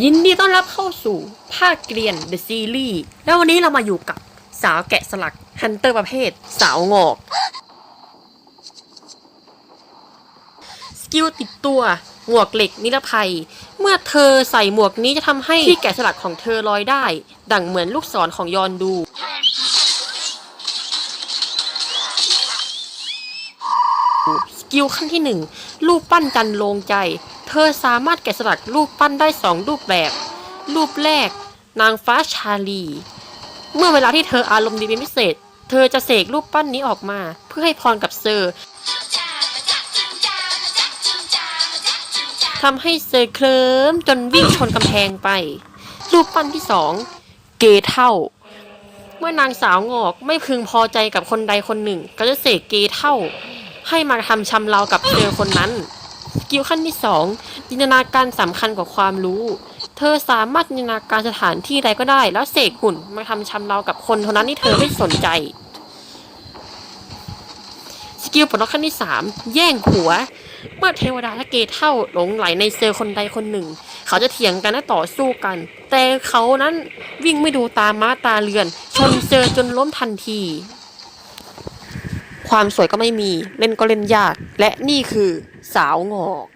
ยินดีต้อนรับเข้าสู่ภาคเกรียน The Series แล้ววันนี้เรามาอยู่กับสาวแกะสลักฮันเตอร์ประเภท สาวงอก สกิลติดตัว หมวกเหล็กนิรภัย เมื่อเธอใส่หมวกนี้จะทำให้ที่แกะสลักของเธอลอยได้ ดังเหมือนลูกศรของยอนดู ส กิลขั้นที่หนึ่งรูปปั้นจันโลงใจ เธอสามารถแกะสลักรูปปั้นได้สองรูปแบบ รูปแรก นางฟ้าชาลี เมื่อเวลาที่เธออารมณ์ดีเป็นพิเศษ เธอจะเสกรูปปั้นนี้ออกมา เพื่อให้พรกับเซอร์ทำให้เซอร์เคลิ้มจนวิ่งชนกำแพงไป รูปปั้นที่สองเกเท่า เมื่อนางสาวงอกไม่พึงพอใจกับคนใดคนหนึ่ง ก็จะเสกเกเท่า ให้มาทำชำเรากับเธอคนนั้น สกิลขั้นที่สองจินตนาการสำคัญกว่าความรู้ เธอสามารถจินตนาการสถานที่ใดก็ได้ แล้วเสกหุ่นมาทำชำเรากับคนเท่านั้นที่เธอไม่สนใจ สกิลปลดล็อกขั้นที่สามแย่งหัว เมื่อเทวดาและเกเท่าหลงไหลในเซอร์คนใดคนหนึ่ง เขาจะเถียงกันและต่อสู้กัน แต่เขานั้นวิ่งไม่ดูตาม้าตาเรือน ชนเซอร์จนล้มทันที ความสวยก็ไม่มี เล่นก็เล่นยาก และนี่คือสาวงอก